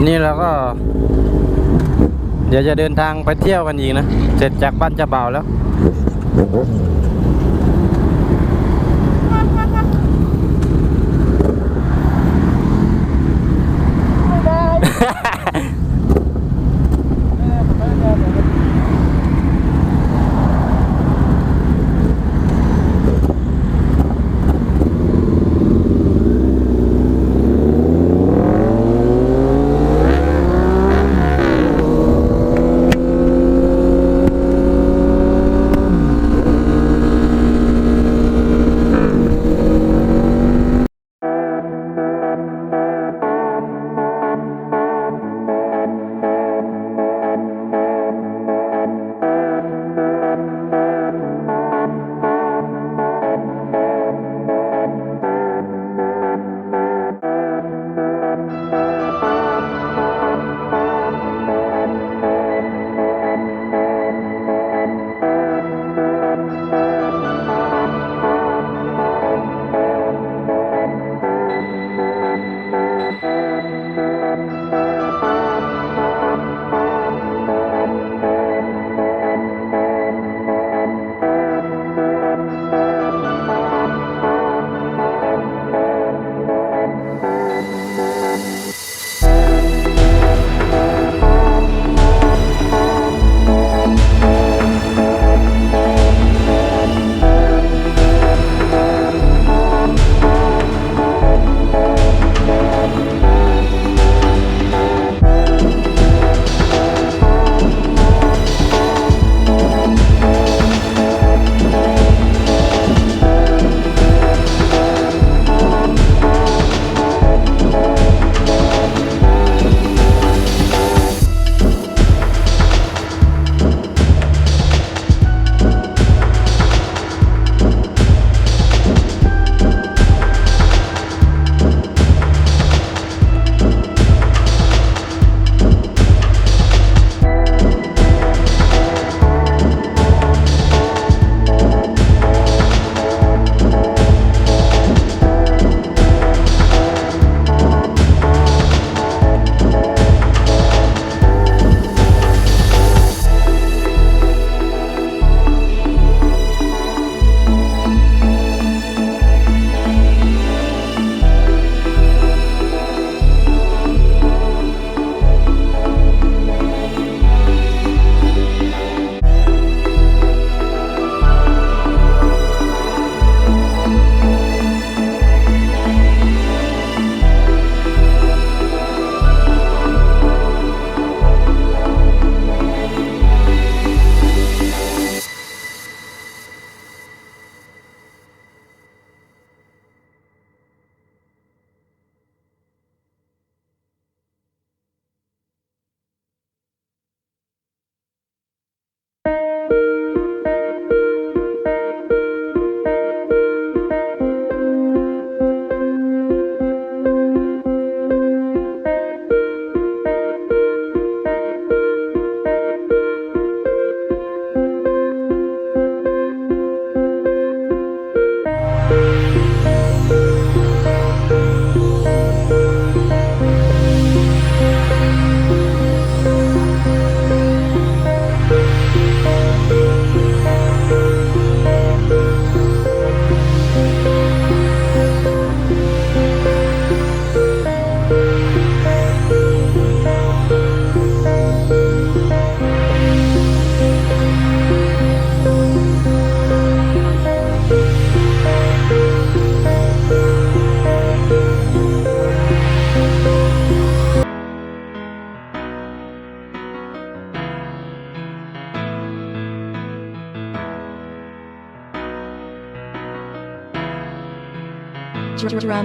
โอเคตอนนี้เราก็ เดี๋ยวจะเดินทางไปเที่ยวกันอีกนะ เสร็จจากบ้านจะเบาแล้ว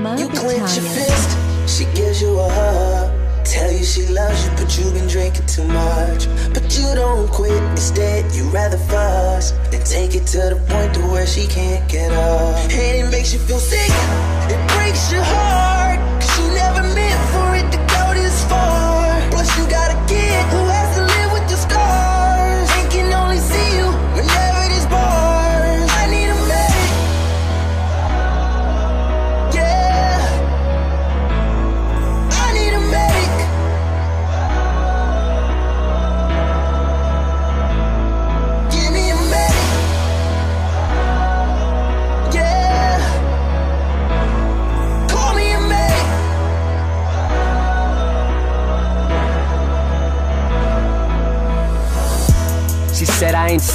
Mama you Italian.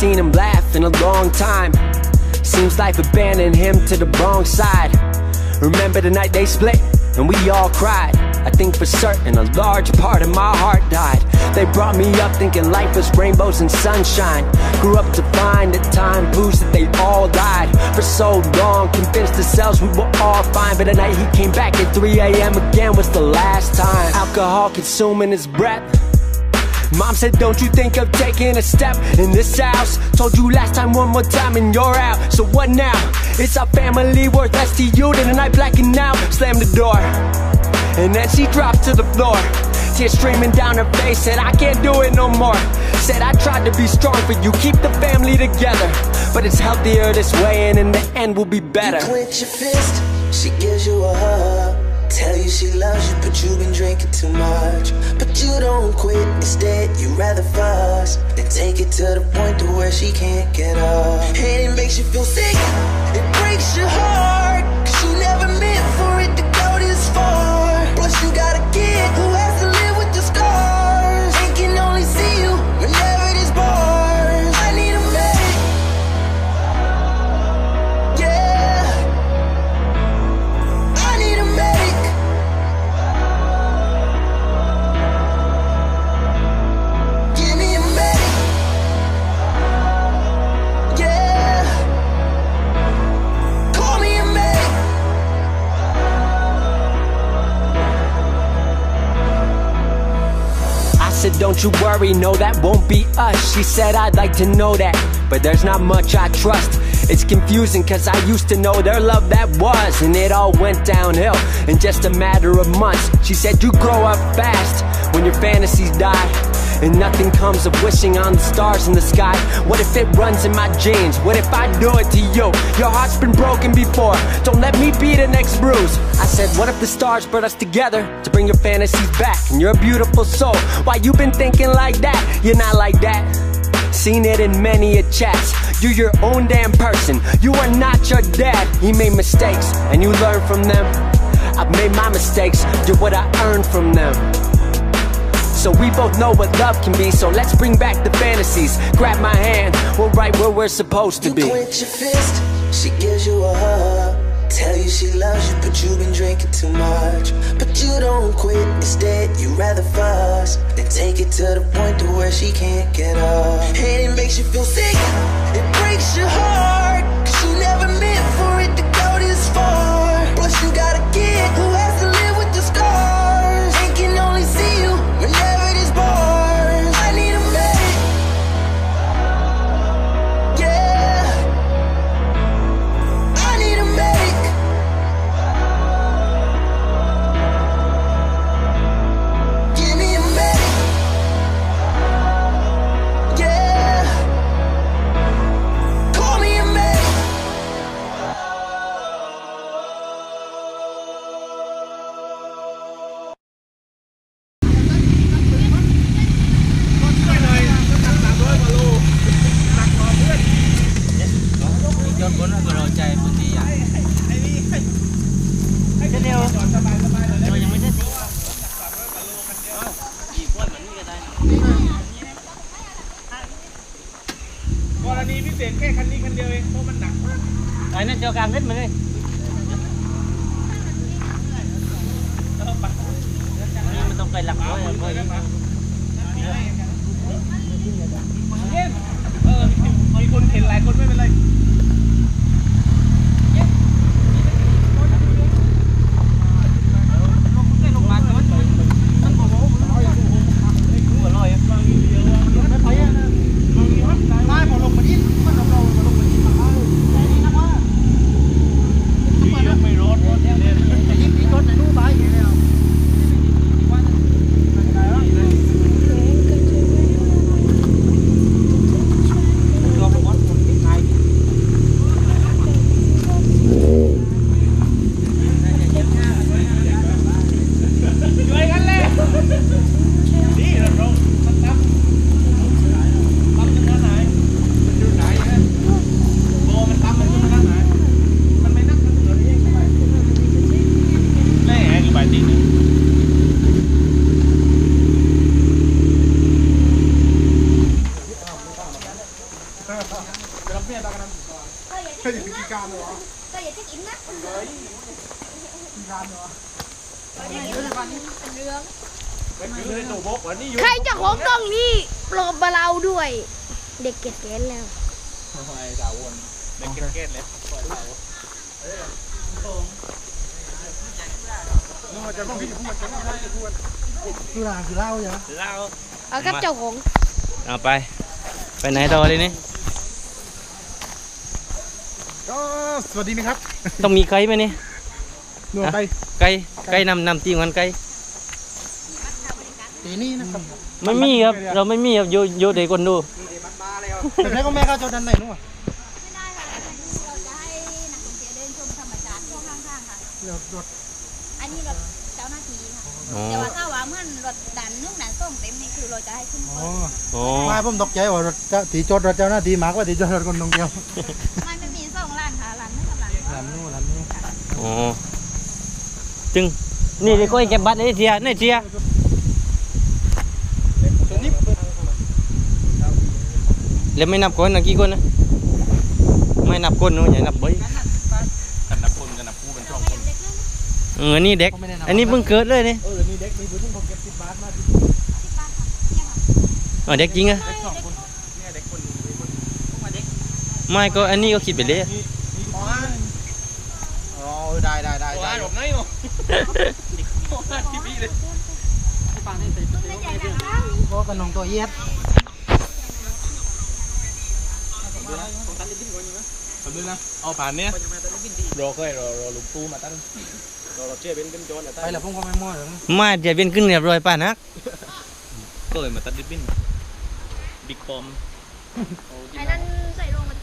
Seen him laugh in a long time. Seems life abandoned him to the wrong side. Remember the night they split and we all cried. I think for certain a large part of my heart died. They brought me up thinking life was rainbows and sunshine. Grew up to find that time proves that they all died. For so long, convinced ourselves we were all fine. But the night he came back at 3 a.m. again was the last time. Alcohol consuming his breath. Mom said, Don't you think of taking a step in this house? Told you last time, one more time, and you're out. So what now? It's our family worth less to you than a night blacking out. Slam the door, and then she dropped to the floor. Tears streaming down her face, said, I can't do it no more. Said, I tried to be strong for you, keep the family together. But it's healthier this way, and in the end, we'll be better. You clench your fist, she gives you a hug. Tell you she loves you, but you've been drinking too much. But you don't quit, instead, you rather fuss. And take it to the point to where she can't get up. And it makes you feel sick, no, that won't be us. She said, I'd like to know that, but there's not much I trust. It's confusing cause I used to know their love that was, and it all went downhill in just a matter of months. She said, You grow up fast when your fantasies die. And nothing comes of wishing on the stars in the sky. What if it runs in my genes? What if I do it to you? Your heart's been broken before. Don't let me be the next bruise. I said, What if the stars brought us together to bring your fantasies back? And you're a beautiful soul. Why you been thinking like that? You're not like that. Seen it in many a chats. You're your own damn person. You are not your dad. He made mistakes and you learn from them. I've made my mistakes. You're what I earned from them. So we both know what love can be. So let's bring back the fantasies. Grab my hand, we're right where we're supposed to be. You clench your fist, she gives you a hug. Tell you she loves you, but you've been drinking too much. But you don't quit, instead, you rather fuss. And take it to the point to where she can't get up. And it makes you feel sick, it breaks your heart. Cause you never meant for it to go this far. Plus, you got a kid แต่อย่าเช็คอินนะใครจะของต้องนี่โปรดมเราด้วย เด็กเก็ดเกนแล้วไอ้สาววนเด็กเก็ดเกนเลยนู่นจะต้องพี่จะต้องพี่จะพูดคือหลาคือเล่าเหรเล่าเอากับเจ้าของเอาไป ไปไหนต่อเลยนี่ สวัสดีนะครับต้องมีไก่ไหมนี่หน่วยไปไก่ไก่นำนำตีมันไก่ตีนี่นะครับไม่มีครับเราไม่มีครับโยโยเด็กคนดูแต่แม่ก็แม่เข้าจนดันไหนนู่นไม่ได้ค่ะเราจะให้นักท่องเที่ยวเดินชมธรรมชาติที่ข้างๆค่ะเดี๋ยวรถอันนี้รถเจ้าหน้าที่ค่ะอ๋อแต่ว่าถ้าว่าเหมื่อนรถดันนึ่งดันส้มเต็มนี่คือเราจะให้ขึ้นอ๋เปิอดโอ้มาผมตกใจว่ารถเจ้าตีจดรถเจ้าหน้าที่มากกว่าตีจดรถคนตรงเดียวมันไม่ นู่นโอ้จึงนี่เด็กก็เก็บบัตรไอ้เทียนี่เทียตรงนี้แล้วไม่นับคนนะกี่คนนะไม่นับคนนู้นอย่านับเบยกันนับคนกันนับผู้เป็นช่องคนเออนี่เด็ก อันนี้เพิ่งเกิดเลยนี่เออนี่เด็กมีบุญที่ผมเก็บสิบบาทมาที่อ๋อเด็กจริงอะเด็กสองคนเนี่ยเด็กคนมีคนมาเด็กไม่ก็อันนี้ก็คิดไปเลย มีมีหมออ๋อได้ได้ได้ได้หลบไหนห นูทีวีเลยก็กระนองตัวเย็ดสมนึกนะ เอาผ่านเนี้ยรอเคยรอรอลุงตู้มาตั้งรอเราเชื่อเป็นเป็นโจรนะตั้งไปแล้วผมก็ไม่มั่วหรอกมาเดี๋ยวเป็นขึ้นเรียบร้อยป่ะนักก็เลยมาตัดดิบบิ้นบิ๊กปอมไอ้นั่นใส่ลงมา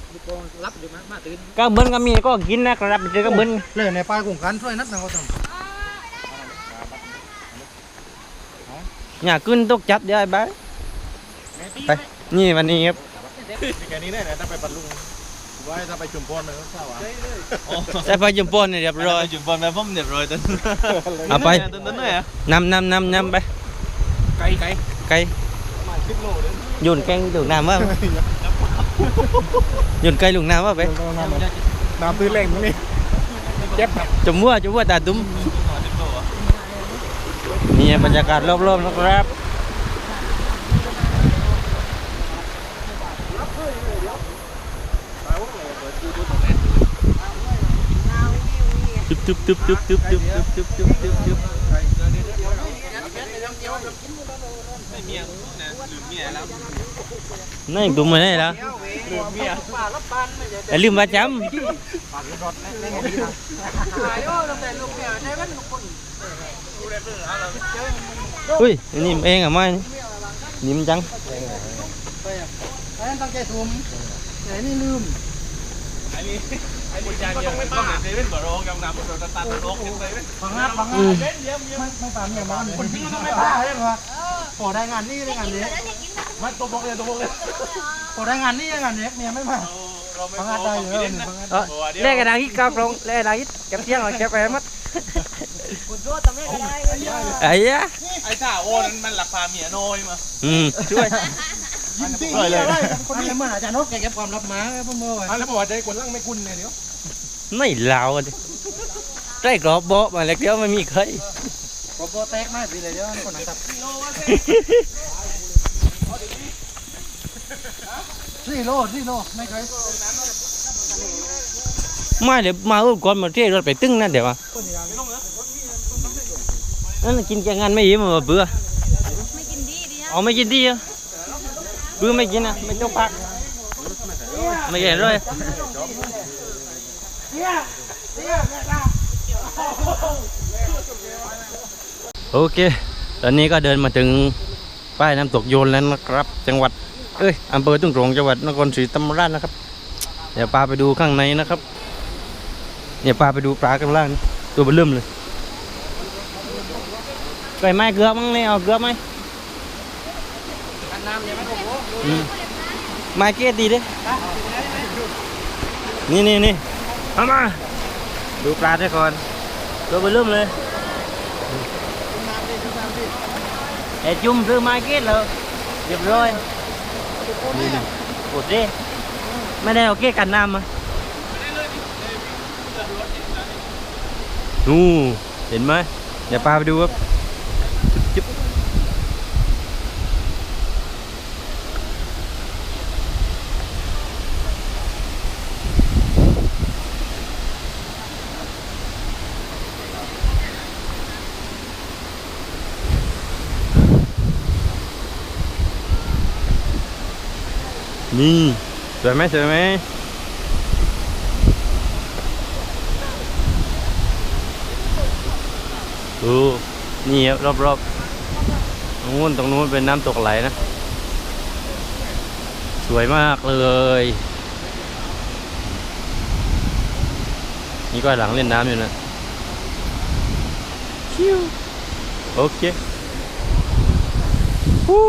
รับอยู่มามาตื่นก็เบิ้ลก็มีก็กินนะครับเจอก็เบิ้ลเลยในปลายกลุ่มกันช่วยนัดนะเขาทำ อย่าขึ้นตกจับเดี๋ยวไอ้บ้าไปนี่วันนี้ครับแค่นี้แน่นะถ้าไปปัดลุงว่าถ้าไปชุมพรมันก็เข้าอะแต่พอจุ่มปนเนี่ยเรียบร้อยชุมพรไปผมเรียบร้อยตั้งเอาไปตั้งตั้งเลยอะนำนำนำนำไปไกลไกลไก่ประมาณสิบโลเลยโยนแกงลูกน้ำว่าโยนไก่ลูกน้ำว่าไปน้ำตื้นแรงตรงนี้เจ็บครับจุ่มวัวจุ่มวัวตาตุ้ม นี่บรรยากาศรอบๆนะครับตึ๊บตึ๊บตึ๊บตึ๊บตึ๊บตึ๊บตึ๊บตึ๊บตึ๊บตึ๊บตึ๊บไม่เมียนะลืมเมียแล้วนั่นตุ้มมาได้แล้วเลืมประจำ อุ้ยอันนี่เองอะไม่นี่นิ่มจังไอ้นั่นตั้งใจทุ่มแต่นี่ลืมไอ้นี่ไอ้นี่ใจก็ต้องไม่ป้าเซเว่นบ่รองยังน้ำเราตัดตัดรกยังไงฟังงับฟังงับไม่ไม่ปามอย่างมันคนที่ก็ไม่ป้าใช่ไหมพอได้งานนี่ได้งานนี้มันตัวบอกเลยตัวบอกเลยพอได้งานนี่ได้งานเนี้ยเมียไม่มาเราไม่ฟังงับได้อยู่แล้วนี่ฟังงับเออแลกกระดาษที่เก้ากลงแลกกระดาษที่เก็บเที่ยงเราเก็บไปให้หมัด ไอ้ยะไอ้ท่าโอ้นั้นมันหลักพาเมียน้อยมาอืมช่วยยิ้มที่เลยคนนี้เหมือนอาจารย์นกแกเก็บความลับมาพ่อโม่อันแล้วบอกว่าใจคนลั่งไม่กุนเลยเดี๋ยวไม่เหลาดิใส่กรอบโบะมาแล้วเดี๋ยวไม่มีใครโปรโปแตกมากสิเลยเดี๋ยวคนหนังตับสี่โลสี่โลไม่เคยไม่เดี๋ยวมาอุ้มก่อนมาเที่ยวรถไปตึ้งนั่นเดี๋ยวมา นั่นนะกินแกงงานไม่ยิ้มมาเบื่อไม่กินดีดีนะเอาไม่กินดีอะเบื่อไม่กินอะไม่ต้องพักไม่เห็นเลยโอเค ตอนนี้ก็เดินมาถึงป้ายน้ำตกโยนแล้วนะครับ จังหวัด เอ้ยอำเภอทุ่งโรงจังหวัดนครศรีธรรมราชนะครับ เดี๋ยวปลาไปดูข้างในนะครับเนี่ยปลาไปดูปลากันล่างนี่ตัวเบลเริ่มเลย cày mai cướp măng này ở cướp mai ừ. mai kia tí đấy nè nè nè à mà đủ cá đấy con rồi bơi lướm lên để chung thứ mai kia rồi được rồi cột đi mai đây ở kia cả nam mà นู่เห็นไหมเดี๋ยวพาไปดูครับ นี่สวยไหมสวยไหมดูนี่ครับรอบๆตรงนู้นตรงนู้นเป็นน้ำตกไหลนะ สวยมากเลย นี่ก็หลังเล่นน้ำอยู่นะชิวโอเคฮู้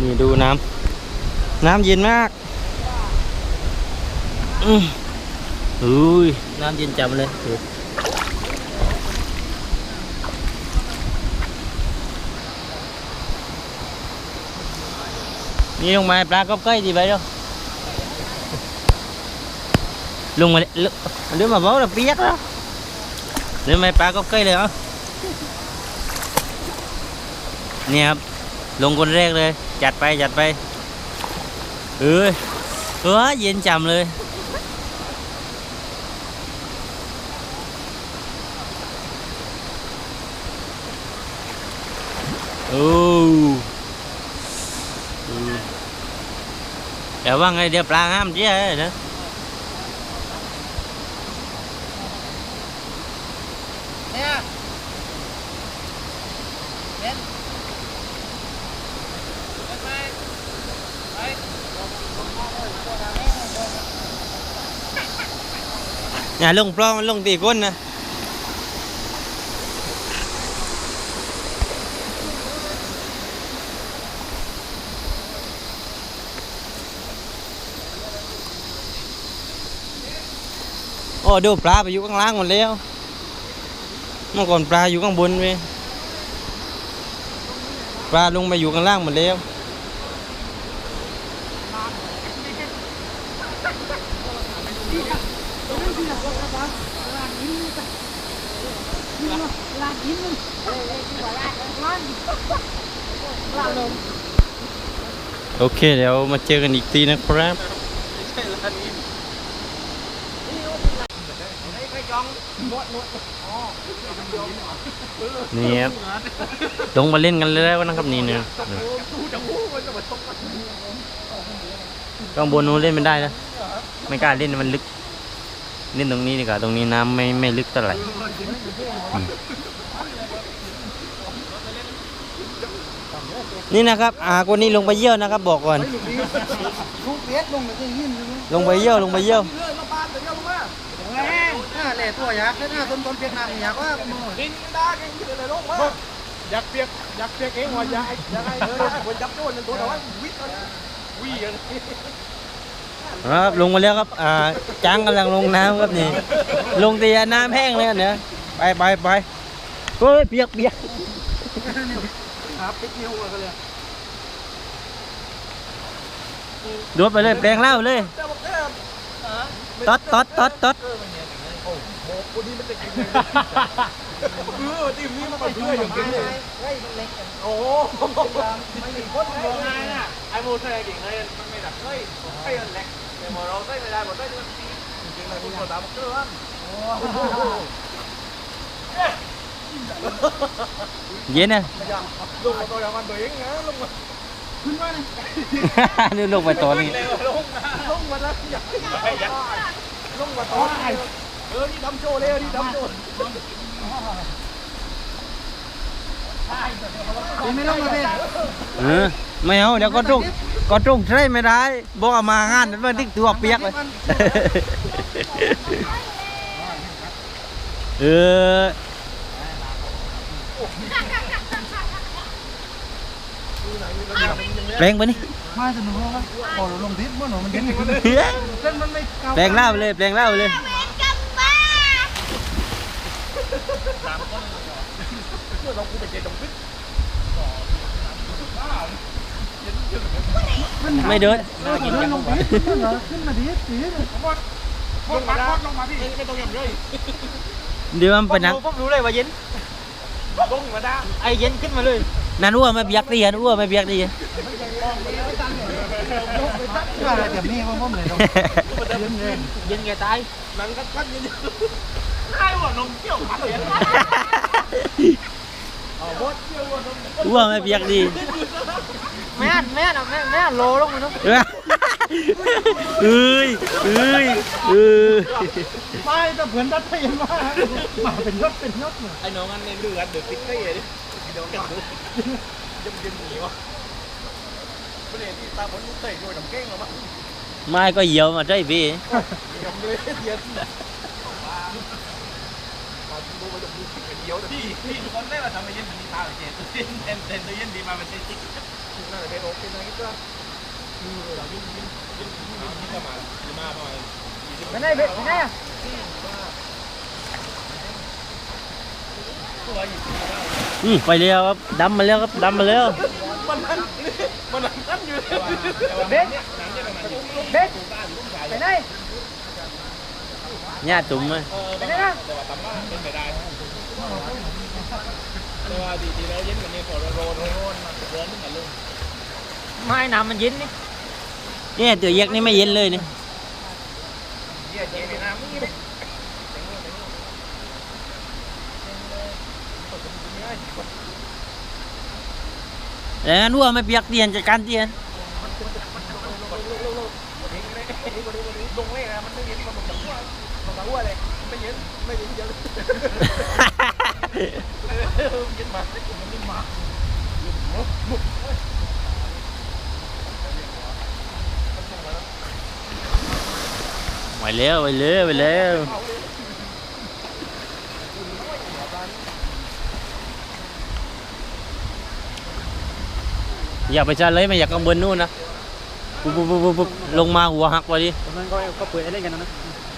นี่ดูน้ำ น้ำเย็นมากอืมอุ้ยน้ำเย็นจังเลยโอ้นี่ลงมาปลาก็ใกล้ดีไป đâu ลงมาเลยลงเดี๋ยวมาบอก là biết đó nếu mày ปลาก็ใกล้เลยเหรอเนี่ยครับลงคนแรกเลย จัดไปจัดไป เอ้ยเออเย็นจำเลยโอ้ เดี๋ยวว่าไงเดี๋ยวปลาห้ามเจ๊นะ เนี่ยเล่นไปไป อย่าลงปล้องลงตีก้นนะโอ้ดูปลาไปอยู่ข้างล่างหมดแล้วเมื่อก่อนปลาอยู่ข้างบนเว้ยปลาลงไปอยู่ข้างล่างหมดแล้ว โอเคเดี๋ยวมาเจอกันอีกทีนะครับนี่ครับลงมาเล่นกันแล้วนะครับนี่เนี่ยข้างบนนู้นเล่นไม่ได้นะไม่กล้าเล่นมันลึก นี่ตรงนี้ดีกว่าตรงนี้น้ำไม่ไม่ลึกเท่าไหร่นี่นะครับอาคนนี้ลงไปเยี่ยวนะครับ บอกก่อน ลงไปเยี่ยวลงไปเยี่ยวเลื่อยาปานแต่เลงมาแห้งหน้าแหล่ตัวอยากหน้าต้นต้นเปียกน้ำอยากว่าดินดาเก่งเลยลงมาอยากเปียกอยากเปียกเองว่าอยากอยากให้เออคนจับโจนตัวแต่ว่าวิ่งวิ่ง ครับลงมาแล้วครับอ่าจ้างกำลังลงน้ำครับนี่ ลงตีน้ำแห้งเลยเนี่ยไปไปไปเฮ้ยเปียกเปียกครับปิกนิ้วกันเลยดูดไปเลยแปลงเหล้าเลยแต่บอกแก้มตดตดตดตดคนนี้มันจะกินเลยเออทีมนี้มันมาเพื่ออย่างกินเลยโอ้ไม่มีคนมองง่ายนะไอ้โมเสกเก่งเลยมันไม่ดับเฮ้ยไอ้เล็ก แต่หมอเราได้ไม่ได้หมดได้จริงๆเลยคุณตามเกลือเย็นนะลง ไปตอนนี้ลงมาลงมาแล้วอยากลงมาต่อเออนี่ดำโชว์เลยนี่ดำโชว์ไม่ลงมาเลยเออไม่เอาเดี๋ยวก็จุกก็จุกใช่ไม่ได้บอกเอามางานนั้นมันติ๊กตัวเปียกเลยเออแปลงไปนี่มาสนุกแล้วพอเราลงทิศเมื่อหนูมันเด่นเส้นมันไม่เก่าแปลงเหล้าไปเลย แปลงเหล้าไปเลยไม่เดินขึ้นลงทิศขึ้นเหรอขึ้นมาทิศทิศลงมาลงมาพี่ไม่ต้องยังเลยเดี๋ยวมันไปนั่งผมรู้เลยว่าเย็นลงมาได้ไอเย็นขึ้นมาเลยนั่นอ้วไม่เบียกดีนั่นอ้วไม่เบียกดีอะไรแบบนี้ว่าผมเลยต้องเย็นแกตายนั่งก็คัดอยืนใช่ว่านมเกี่ยวพันเลย อ้วไม่เบียกดีแม่แม่น่ะแม่แม่โลลงมาเนาะเอ้ยเอ้ยเออไม่แต่เพื่อนดัดไปยังมามาเป็นยศเป็นยศเนี่ยไอ้น้องอันในเรือเดือดติดเต้ดิเดี๋ยวกันยังยังหนีวะประเด็นที่ตาบนเตะโดยน้ำเก้งหรอมั้งไม่ก็เหี่ยวมาได้พี่ยังเลยเย็น เดียวพี่พี่ทุกคนได้มาทำไปเย็นดีตาเจ็ดเต้นเต้นเต้นเย็นดีมาเป็นเต้นจิ๊กน่าจะเป็นโอเคนะคิดว่าเรายิ่งยิ่งยิ่งยิ่งประมาณยี่มาประมาณไปไหนไปไหนอะอืมไปแล้วครับดำมาแล้วครับดำมาแล้วมันนั่นมันนั่นอยู่เบ็ดเบ็ดไปไหนหญ้าตุ่มเลยไปไหนนะ แต่ว่าทำว่าเวลาดีดีแล้วเย็นกันนี่พอโรนโรนโรนร้อนขึ้นมาลุงไม่น้ำมันเย็นนี่เนี่ยตัวเย็กนี่ไม่เย็นเลยนี่เย็นเย็นน้ำนี่แล้วนั่วไม่เบียกเตียนจัดการเตียนลงเลยนะมันไม่เย็นมันตะกั่วมันตะกั่วเลยไม่เย็น ไม่เย็นเยอะเย็นมามันไม่มาไปแล้วไปแล้วไปแล้วอยากไปชาเลยไม่อยากกังบนนู่นนะปุ๊บปุ๊บปุ๊บปุ๊บลงมาหัวหักไปดิมันก็ก็เปิดเล่นกันนะดีโก้ดิ้นมาแต่ต่อควายยืนไหมนะโอ้ไอ้โดดได้เออในกวนก็โดนตรงนี้ไม่เด้ออ๋อพอโดดแล้วรุ่นเนี่ยไม่ขึ้นมาเลยก็กันตรงนี้นี่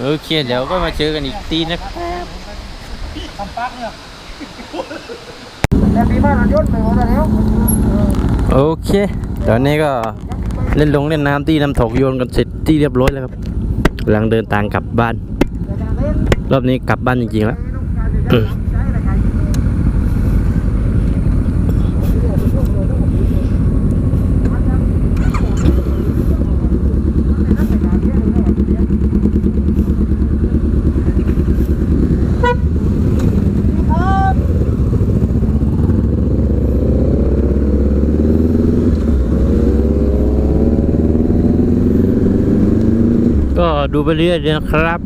โอเคเดี๋ยวก็มาเจอกันอีกทีนะครับทำปักเนี่ยแต่ปีบ้านเรายศไปหมดแล้วโอเคตอนนี้ก็เล่นลงเล่นน้ำตีน้ำถกโยนกันเสร็จที่เรียบร้อยแล้วครับกำลังเดินทางกลับบ้าน รอบนี้กลับบ้านจริงๆแล้ว ก็ดูไปเรื่อยๆนะครับ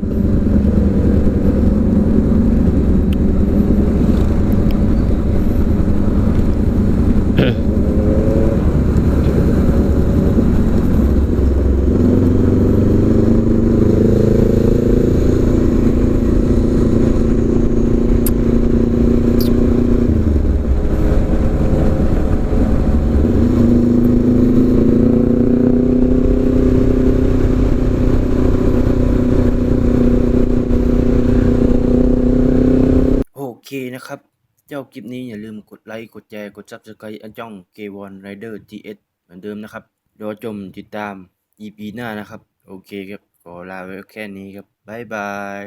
โอเคนะครับ เจ้า คลิปนี้อย่าลืมกดไลค์ กดแชร์ กด Subscribe อันจ้อง K1 Rider TS เหมือนเดิมนะครับรอชมติดตาม EP หน้านะครับ โอเคครับ ขอลาไว้แค่นี้ครับ บ๊ายบาย